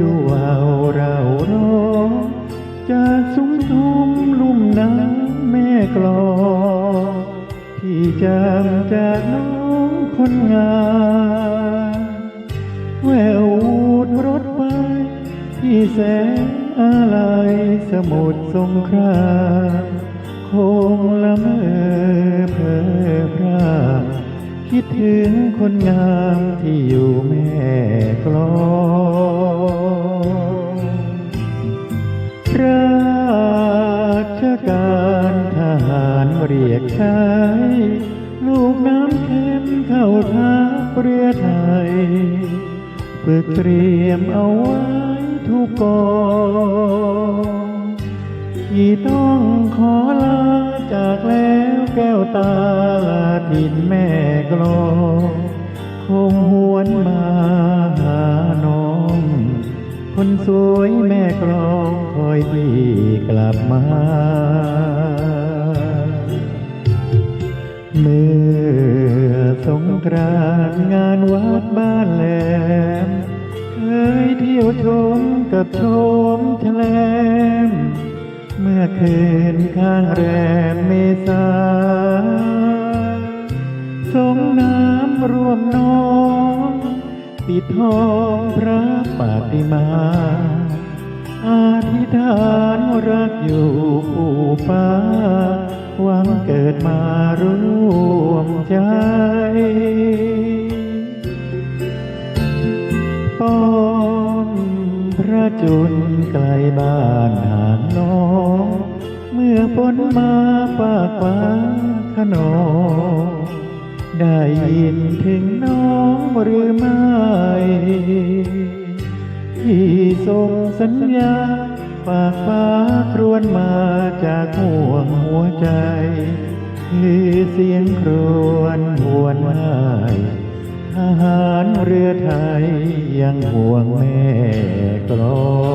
ดูเอาเราร้องจากซุ้มทุมลุ่มน้ำแม่กลองที่จำจากน้องคนงามแวววูดรถไฟที่แสนอะไรสมุทรสงครามคงละเมอเพอพรางคิดถึงคนงามที่อยู่แม่กลอง ราชการทหารเรียกใช้ลูกน้ำเข็มเข้าทัพเรือไทยฝึกเตรียมเอาไว้ทุกกองที่ต้องขอลาจากแล้วแก้วตาลาถิ่นแม่กลองคงหวนมา คนสวยแม่กลองคอยพี่กลับมา เมื่อสงกรานงานวัดบ้านแหลม เคยเที่ยวชมกับชมแฉลม เมื่อคืนข้างแรมเมษาสงน้ำร่วมน้อง ปิดทองพระปฏิมา อาธิษฐานรักอยู่ผู้ฟ้า หวังเกิดมาร่วมใจป้อนพระจุลไกลบ้านหางน้อง เมื่อฝนมาฝากฟ้าขนองได้ยินถึงน้อง หรือไม่ที่ส่งสัญญาฝากฟ้าครวนมาจากห่วงหัวใจ คือเสียงครวญหวนหายทหารเรือไทยยังห่วงแม่กลอง